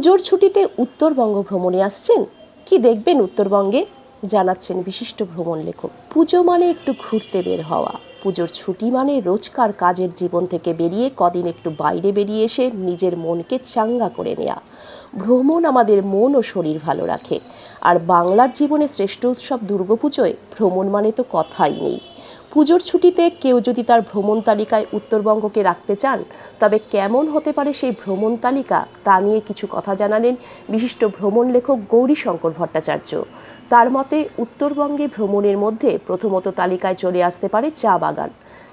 পুজোর ছুটিতে উত্তরবঙ্গ ভ্রমণে আসছেন? কি দেখবেন উত্তরবঙ্গে? জানাচ্ছেন বিশিষ্ট ভ্রমণ লেখক। পুজো মানে একটু ঘুরতে বের হওয়া। পুজোর ছুটি মানে রোজকার কাজের জীবন থেকে বেরিয়ে কদিন একটু বাইরে বেরিয়ে এসে নিজের মনকে চাঙ্গা করে নেওয়া ভ্রমণ আমাদের মন ও শরীর ভালো রাখে। আর বাংলার জীবনে শ্রেষ্ঠ উৎসব দুর্গাপুজোয় ভ্রমণ মানে তো কথাই নেই। পুজোর ছুটিতে কেউ যদি তার ভ্রমণ তালিকায় উত্তরবঙ্গকে রাখতে চান, তবে কেমন হতে পারে সেই ভ্রমণ তালিকা তা নিয়ে কিছু কথা জানালেন বিশিষ্ট ভ্রমণ লেখক গৌরীশঙ্কর ভট্টাচার্য। তার মতে, উত্তরবঙ্গে ভ্রমণের মধ্যে প্রথমত তালিকায় চলে আসতে পারে চা বাগান।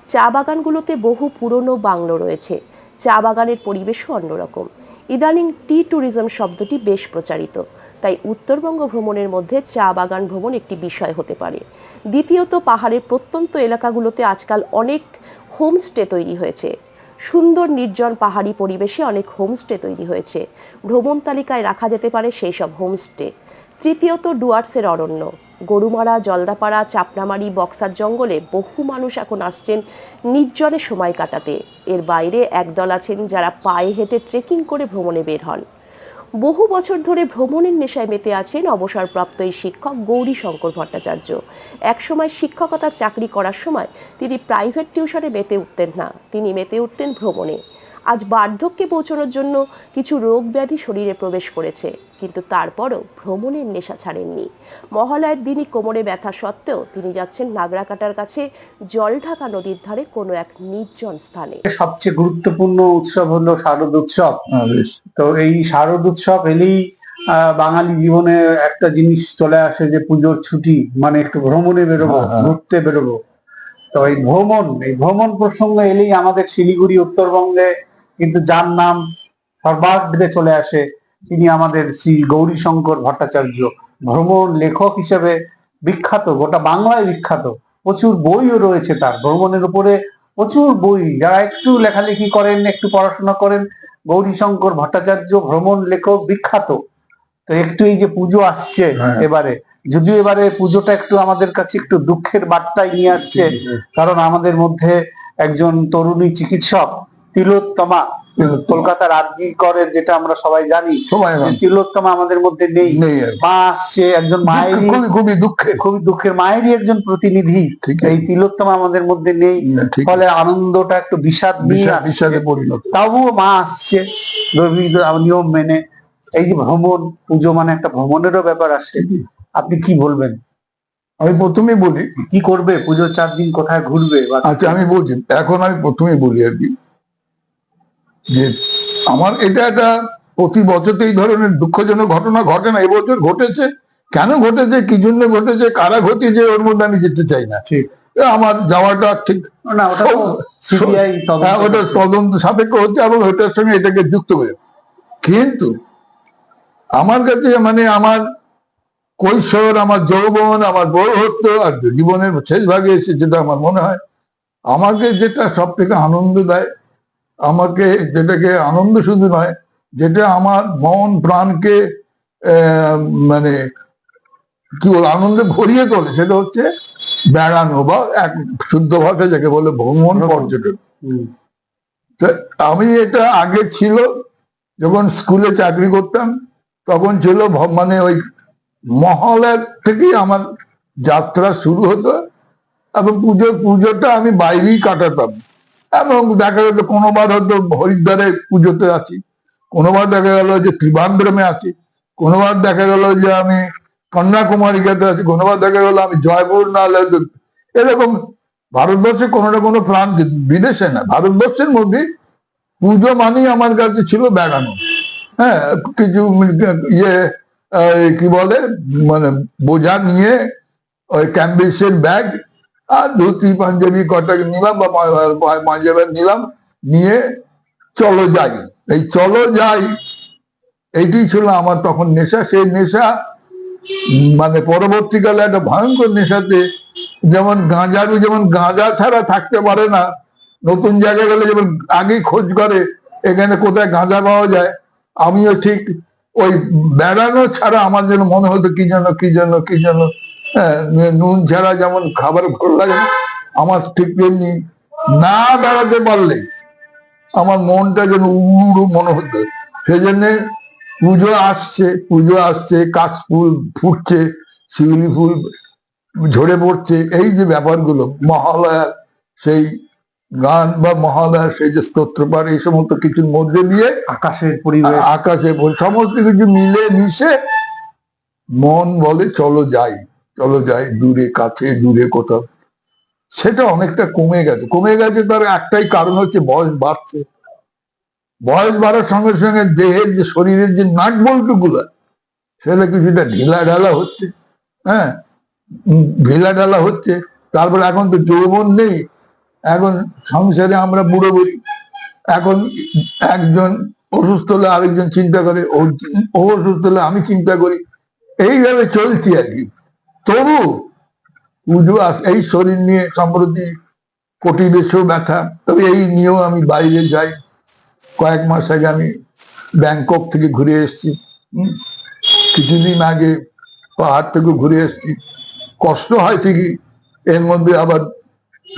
চা বাগানগুলোতে বহু পুরনো বাংলো রয়েছে। চা বাগানের পরিবেশও অন্যরকম। ইদানিং টি ট্যুরিজম শব্দটি বেশ প্রচারিত। তাই উত্তরবঙ্গ ভ্রমণের মধ্যে চা বাগান ভ্রমণ একটি বিষয় হতে পারে। দ্বিতীয়ত, পাহাড়ের প্রত্যন্ত এলাকাগুলোতে আজকাল অনেক হোমস্টে তৈরি হয়েছে। সুন্দর নির্জন পাহাড়ি পরিবেশে অনেক হোমস্টে তৈরি হয়েছে। ভ্রমণ তালিকায় রাখা যেতে পারে সেই সব হোমস্টে। তৃতীয়ত, ডুয়ার্সের অরণ্য। গরুমারা, জলদাপাড়া, চাপনামারি, বক্সার জঙ্গলে বহু মানুষ এখন আসছেন নির্জনে সময় কাটাতে। এর বাইরে একদল আছেন যারা পায়ে হেঁটে ট্রেকিং করে ভ্রমণে বের হন। বহু বছর ধরে ভ্রমণের নেশায় মেতে আছেন অবসরপ্রাপ্ত এই শিক্ষক গৌরী শঙ্কর ভট্টাচার্য। একসময় শিক্ষকতার চাকরি করার সময় তিনি প্রাইভেট টিউশনে মেতে উঠতেন না, তিনি মেতে উঠতেন ভ্রমণে। আজ বার্ধক্যে পৌঁছানোর জন্য কিছু রোগ ব্যাধি শরীরে প্রবেশ করেছে কিন্তু তারপরও ভ্রমণের নেশা ছাড়েননি। মহালয়ের দিনই কোমরে ব্যথা সত্ত্বেও তিনি যাচ্ছেন নাগরাকাটার কাছে জলঢাকা নদীর ধারে কোনো এক নির্জন স্থানে। সবচেয়ে গুরুত্বপূর্ণ উৎসব হলো শারদ উৎসব। হ্যাঁ, তো এই শারদ উৎসব এলেই আহ, বাঙালি জীবনে একটা জিনিস চলে আসে যে পুজোর ছুটি মানে একটু ভ্রমণে বেরোবো হ্যাঁ, হ্যাঁ। ঘুরতে বেরোবো। তো এই ভ্রমণ এই ভ্রমণ প্রসঙ্গ এলেই আমাদের শিলিগুড়ি উত্তরবঙ্গে কিন্তু যার নাম সর্বাগ্রে চলে আসে তিনি আমাদের শ্রী গৌরীশঙ্কর ভট্টাচার্য ভ্রমণ লেখক হিসেবে বিখ্যাত গোটা বাংলায় বিখ্যাত। প্রচুর বইও রয়েছে তার। ভ্রমণের উপরে প্রচুর বই। যারা একটু লেখালেখি করেন একটু পড়াশোনা করেন গৌরীশঙ্কর ভট্টাচার্য ভ্রমণ লেখক বিখ্যাত। তো একটু এই যে পুজো আসছে হ্যাঁ। এবারে যদিও এবারে পুজোটা একটু আমাদের কাছে একটু দুঃখের বার্তায় নিয়ে আসছে কারণ আমাদের মধ্যে একজন তরুণী চিকিৎসক তিলোত্তমা কলকাতার আরজি করের যেটা আমরা সবাই জানি। তিলোত্তমা আমাদের মধ্যে নেই। মা আসছে একজন মায়েরই খুবই দুঃখের। খুবই দুঃখের মায়েরই একজন প্রতিনিধি। এই তিলোত্তমা আমাদের মধ্যে নেই। ফলে আনন্দটা একটু বিষাদ বিষাদ- পরিণত। তবুও মা আসছে। নিয়ম মেনে। এই যে ভ্রমণ পুজো মানে একটা ভ্রমণেরও ব্যাপার আসে আপনি কি বলবেন? আমি প্রথমে বলি কি করবে? পুজোর চার দিন কোথায় ঘুরবে আচ্ছা আমি বলছি এখন আমি প্রথমে বলি আর কি। যে আমার এটা একটা প্রতি বছর এই ধরনের দুঃখজনক ঘটনা ঘটে না এবছর ঘটেছে। কেন ঘটেছে কি জন্য ঘটেছে কারা ঘটেছে ওর মধ্যে আমি যেতে চাই না। ঠিক। এ আমার যাওয়াটা ঠিক। না ওটা হ্যাঁ, তদন্ত সাপেক্ষ হচ্ছে এবং ওটার সঙ্গে এটাকে যুক্ত করে। কিন্তু আমার কাছে মানে আমার কৈশোর আমার যৌবন আমার বৌহত্ব আর জীবনের শেষ ভাগে এসে যেটা আমার মনে হয় আমাকে যেটা সব থেকে আনন্দ দেয় আমাকে যেটাকে আনন্দ শুধু নয় যেটা আমার মন প্রাণকে মানে কি বল আনন্দে ভরিয়ে তোলে সেটা হচ্ছে বেড়ানো বা এক শুদ্ধ ভাষা যাকে বলে ভ্রমণ পর্যটন। তো আমি এটা আগে ছিল যখন স্কুলে চাকরি করতাম তখন ছিল ভ- মানে ওই মহলের থেকেই আমার যাত্রা শুরু হতো এবং পুজো পুজোটা আমি বাইরেই কাটাতাম। এবং দেখা গেল কোনোবার হয়তো হরিদ্বারে পুজোতে আছি কোনোবার দেখা গেল যে ত্রিবান্দ্রমে আছি কোনোবার দেখা গেল যে আমি কন্যাকুমারিকাতে আছি কোনোবার দেখা গেল আমি জয়পুর না হলে এরকম ভারতবর্ষে কোনো না কোনো প্রান্ত বিদেশে না, ভারতবর্ষের মধ্যে পুজো মানেই আমার কাছে ছিল বেড়ানো। হ্যাঁ কিছু ইয়ে কি বলে মানে বোঝা নিয়ে ওই ক্যাম্বিসের ব্যাগ আর ধুতি পাঞ্জাবি কটা নিলাম বা পাঞ্জাবি নিলাম, নিয়ে চলো যাই। এই চলো যাই, এইটি ছিল আমার তখন নেশা। সেই নেশা মানে পরবর্তীকালে একটা ভয়ঙ্কর নেশাতে যেমন গাঁজারু, যেমন গাঁজা ছাড়া থাকতে পারে না, নতুন জায়গায় গেলে যেমন আগেই খোঁজ করে, এখানে কোথায় গাঁজা পাওয়া যায়, আমিও ঠিক ওই বেড়ানো ছাড়া আমার যেন মনে হতো কি যেন কি যেন কি যেন নুন ছাড়া যেমন খাবার ভালো লাগে আমার ঠিক তেমনি না বেড়াতে পারলে আমার মনটা যেন উড়ু উড়ু মনে হতো। সেই জন্যে পুজো আসছে পুজো আসছে কাশ ফুল ফুটছে শিউলি ফুল ঝরে পড়ছে এই যে ব্যাপারগুলো মহালয়ার সেই গান বা মহালয়ার সেই যে স্তোত্রপাঠ এই সমস্ত কিছুর মধ্যে দিয়ে আকাশের পরিবেশ। আকাশে সমস্ত কিছু মিলে মিশে মন বলে চলো যাই। চলো যাই, দূরে, কাছে, দূরে কোথাও। সেটা অনেকটা কমে গেছে। কমে গেছে তার একটাই কারণ হচ্ছে বয়স বাড়ছে। বয়স বাড়ার সঙ্গে সঙ্গে দেহের যে শরীরের যে নাট বল্টুগুলো সেটা কিছুটা ঢিলা ঢালা হচ্ছে। হ্যাঁ ঢিলা ঢালা হচ্ছে। তারপরে এখন তো যৌবন নেই। এখন সংসারে আমরা বুড়ো বুড়ি। এখন একজন অসুস্থ হলে আরেকজন চিন্তা করে, ও অসুস্থ হলে আমি চিন্তা করি। এইভাবে চলছি আর কি। তবু পুজো এই শরীর নিয়ে সম্প্রতি কোটি দেশেও ব্যথা। তবে এই নিয়েও আমি বাইরে যাই। কয়েক মাস আগে আমি ব্যাংকক থেকে ঘুরে এসছি। কিছুদিন আগে পাহাড় থেকে ঘুরে এসছি। কষ্ট হয় ঠিকই। এর মধ্যে আবার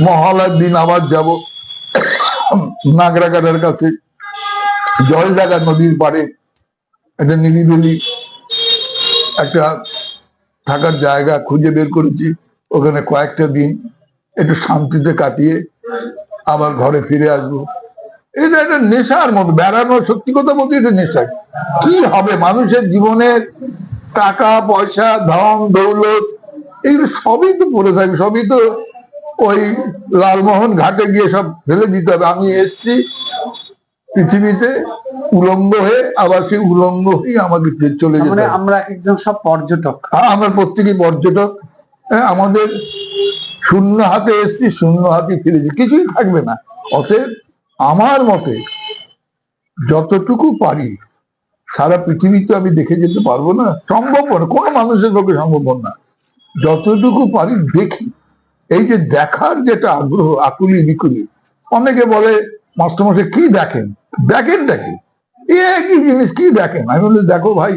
মহালয়ার দিন আবার যাব। নাগরাকাটার কাছে। জলডাকা নদীর পাড়ে। একটা নিরিবিলি একটা থাকার জায়গা খুঁজে বের করেছি। ওখানে কয়েকটা দিন একটু শান্তিতে কাটিয়ে আবার ঘরে ফিরে আসব। এটা একটা নেশার মতো বেড়ানো সত্যি কথা বলতে এটা নেশা কি হবে মানুষের জীবনের টাকা, পয়সা, ধন, দৌলত, এগুলো সবই তো পড়ে থাকবে, সবই তো ওই লালমোহন ঘাটে গিয়ে সব ফেলে দিতে হবে। আমি এসছি পৃথিবীতে উলঙ্গ হয়ে আবার সেই উলঙ্গ হয়ে আমাকে ফিরে চলে যেতে মানে আমরা একজন সব পর্যটক। আমরা প্রত্যেকেই পর্যটক। আমাদের শূন্য হাতে এসছি শূন্য হাতে ফিরেছি কিছুই থাকবে না। অতএব আমার মতে যতটুকু পারি সারা পৃথিবী তো আমি দেখে যেতে পারব না। সম্ভব না কোনো মানুষের পক্ষে সম্ভব না। যতটুকু পারি দেখি। এই যে দেখার যেটা আগ্রহ আকুলি বিকুলি অনেকে বলে মাস্টারমশাই কি দেখেন? দেখেন কি? একই জিনিস? কি দেখেন? আমি বলি দেখো ভাই,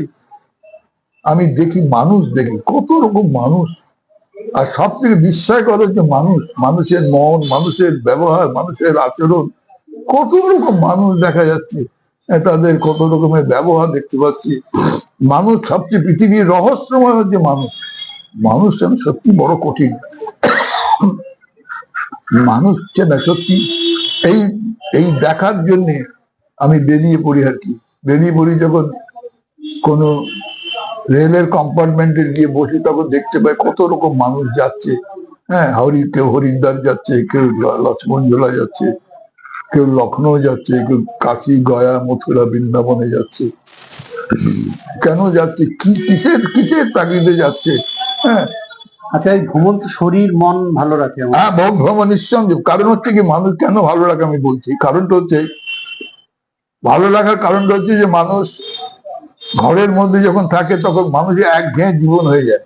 আমি দেখি মানুষ দেখি, কত রকম মানুষ। আর সব থেকে বিস্ময় করে যে মানুষ, মানুষের মন, মানুষের ব্যবহার, মানুষের আচরণ, কত রকম মানুষ দেখা যাচ্ছে। তাদের কত রকমের ব্যবহার দেখতে পাচ্ছি। মানুষ সবচেয়ে পৃথিবীর রহস্যময় হচ্ছে মানুষ। মানুষ যেন সত্যি বড় কঠিন। মানুষ চেনা সত্যি এই এই দেখার জন্যে আমি বেরিয়ে পড়ি আর কি। বেরিয়ে পড়ি যখন কোনো রেলের কম্পার্টমেন্টে গিয়ে বসে তখন দেখতে পাই কত রকম মানুষ যাচ্ছে। হ্যাঁ হরি কেউ হরিদ্বার যাচ্ছে কেউ ল- লক্ষ্মণঝোলা যাচ্ছে কেউ লখনৌ যাচ্ছে কেউ কাশি গয়া মথুরা বৃন্দাবনে যাচ্ছে। কেন যাচ্ছে? কি কিসের কিসের তাগিদে যাচ্ছে? হ্যাঁ। আচ্ছা এই ভ্রমণ তো শরীর মন ভালো রাখে হ্যাঁ ভ্রমণ নিঃসন্দেহ। কারণ হচ্ছে কি মানুষ কেন ভালো রাখে আমি বলছি? কারণটা হচ্ছে ভালো লাগার কারণটা হচ্ছে যে মানুষ ঘরের মধ্যে যখন থাকে তখন মানুষের একঘেয়ে জীবন হয়ে যায়।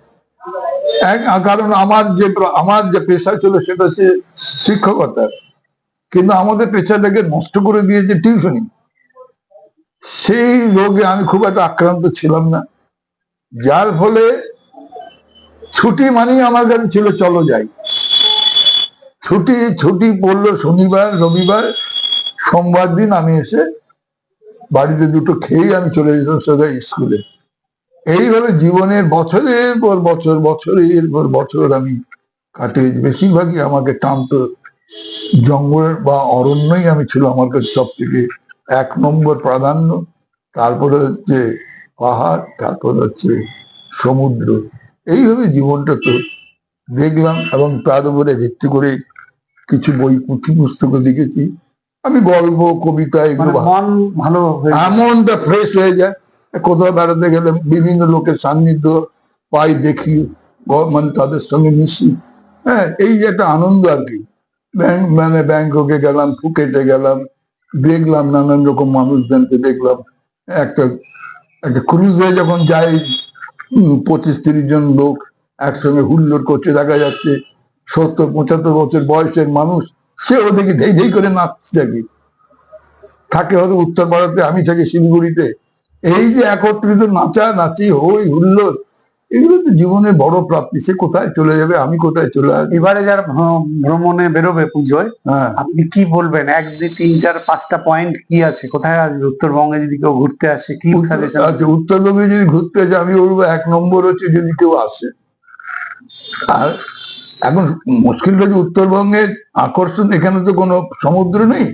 এক কারণ আমার যে আমার যে পেশা ছিল সেটা হচ্ছে শিক্ষকতার কিন্তু আমাদের পেশাটাকে নষ্ট করে দিয়েছে টিউশনি। সেই রোগে আমি খুব একটা আক্রান্ত ছিলাম না। যার ফলে ছুটি মানেই আমার কাছে ছিল, চলো যাই। ছুটি ছুটি পড়ল শনিবার, রবিবার, সোমবার দিন আমি এসে বাড়িতে দুটো খেয়েই আমি চলে যেতাম সোজা স্কুলে। এইভাবে জীবনের বছরের পর বছর, বছরের পর বছর আমি কাটিয়ে বেশিরভাগই আমাকে টানতো। জঙ্গল বা অরণ্যই আমি ছিল আমার কাছে সব থেকে এক নম্বর প্রাধান্য। তারপরে হচ্ছে পাহাড়, তারপরে হচ্ছে সমুদ্র। এইভাবে জীবনটা তো দেখলাম এবং তার উপরে ভিত্তি করে কিছু বই পুঁথি পুস্তক লিখেছি। আমি গল্প কবিতা এগুলো মানে ভালো হয়ে যায়। ফ্রেশ হয়ে যায়। কোথাও বেড়াতে গেলে বিভিন্ন লোকের সান্নিধ্য পাই দেখি মানে তাদের সঙ্গে মিশি। হ্যাঁ এই যে একটা আনন্দ আর কি। ব্যাংক মানে ব্যাংককে গেলাম ফুকেটে গেলাম দেখলাম নানান রকম মানুষজনকে দেখলাম। একটা একটা ক্রুজে যখন যাই পঁচিশ তিরিশ জন লোক একসঙ্গে হুল্লোড় করছে দেখা যাচ্ছে সত্তর পঁচাত্তর বছর বয়সের মানুষ সে ওদিকে ধেই ধেই করে নাচছে থাকি থাকে হয়তো উত্তর ভারতে আমি থাকি শিলিগুড়িতে। এই যে একত্রিত নাচা নাচি হই হুল্লোড় এগুলো তো জীবনের বড় প্রাপ্তি। সে কোথায় চলে যাবে আমি কোথায় চলে আসব? এবারে যারা ভ্র- ভ্রমণে বেরোবে পুজোয় হ্যাঁ। আপনি কি বলবেন? এক দুই তিন চার পাঁচটা পয়েন্ট কি আছে? কোথায় আসবে? উত্তরবঙ্গে যদি কেউ ঘুরতে আসে কি আচ্ছা উত্তরবঙ্গে যদি ঘুরতে আসে আমি বলব এক নম্বর হচ্ছে যদি কেউ আসে। আর এখন মুশকিলটা যে উত্তরবঙ্গের আকর্ষণ, এখানে তো কোনো সমুদ্র নেই।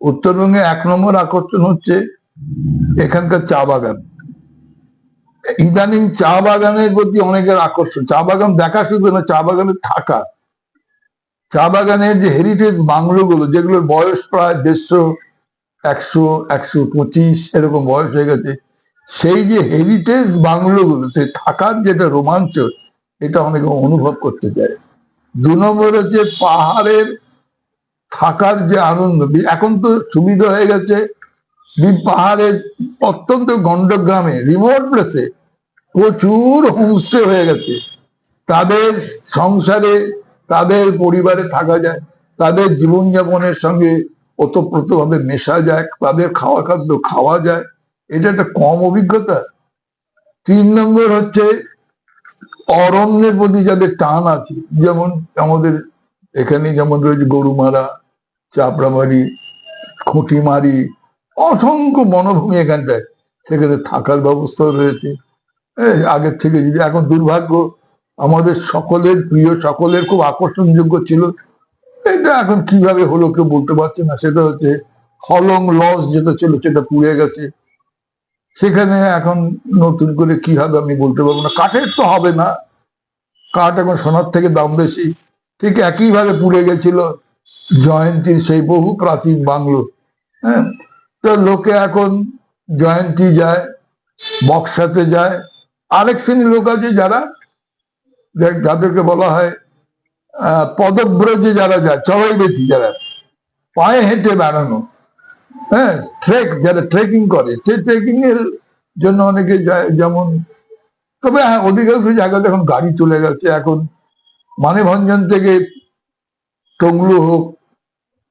উত্তরবঙ্গে এক নম্বর আকর্ষণ হচ্ছে এখানকার চা বাগান। ইদানিং চা বাগানের প্রতি অনেকের আকর্ষণ। চা বাগান দেখা শুধু না, চা বাগানে থাকা। চা বাগানের যে হেরিটেজ বাংলোগুলো, যেগুলোর বয়স প্রায় দেড়শো, একশো একশো পঁচিশ এরকম বয়স হয়ে গেছে, সেই যে হেরিটেজ বাংলোগুলোতে থাকার যেটা রোমাঞ্চ, এটা অনেকে অনুভব করতে চায়। দু নম্বর হচ্ছে পাহাড়ের থাকার যে আনন্দ। এখন তো সুবিধা হয়ে গেছে। পাহাড়ের অত্যন্ত গন্ডগ্রামে, রিমোট প্লেসে প্রচুর হোমস্টে হয়ে গেছে। তাদের সংসারে, তাদের পরিবারে থাকা যায়। তাদের জীবনযাপনের সঙ্গে ওতপ্রোতভাবে মেশা যায়। তাদের খাওয়া খাদ্য খাওয়া যায়। এটা একটা কম অভিজ্ঞতা। তিন নম্বর হচ্ছে অরণ্যের প্রতি যাদের টান আছে, যেমন আমাদের এখানে যেমন রয়েছে গরুমারা, চাপড়ামারি, খুঁটিমারি, অসংখ্য বনভূমি এখানটায়। সেখানে থাকার ব্যবস্থাও রয়েছে। আগের থেকে যদি, এখন দুর্ভাগ্য, আমাদের সকলের, প্রিয় সকলের খুব আকর্ষণযোগ্য ছিল। এটা এখন কীভাবে হলো কেউ বলতে পারছে না। সেটা হচ্ছে, হলং লস যেটা ছিল, সেটা পুড়ে গেছে। সেখানে এখন নতুন করে কি হবে আমি বলতে পারব না। কাঠের তো হবে না। কাঠ এখন সোনার থেকে দাম বেশি। ঠিক একইভাবে পুড়ে গেছিল জয়ন্তীর সেই বহু প্রাচীন বাংলো। হ্যাঁ? তো লোকে এখন জয়ন্তী যায়, বক্সাতে যায়। আরেক শ্রেণির লোক আছে যারা যা- যাদেরকে বলা হয় পদব্রজে যারা যায়, চড়াই বেশি যারা, পায়ে হেঁটে বেড়ানো। হ্যাঁ ট্রেক যারা ট্রেকিং করে, সেই ট্রেকিং এর জন্য অনেকে যেমন, তবে হ্যাঁ অধিকাংশ জায়গাতে এখন গাড়ি চলে গেছে। এখন মানেভঞ্জন থেকে টংলু হোক,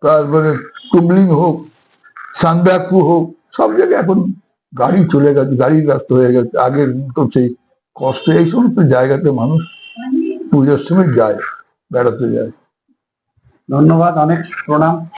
তারপরে টুমলিং হোক সান্দাকপু হোক, সব জায়গায় এখন গাড়ি চলে গেছে গাড়ির রাস্তা হয়ে গেছে। আগের তো সেই কষ্ট এই সমস্ত জায়গাতে মানুষ পুজোর সময় যায়, বেড়াতে যায়। ধন্যবাদ, অনেক প্রণাম।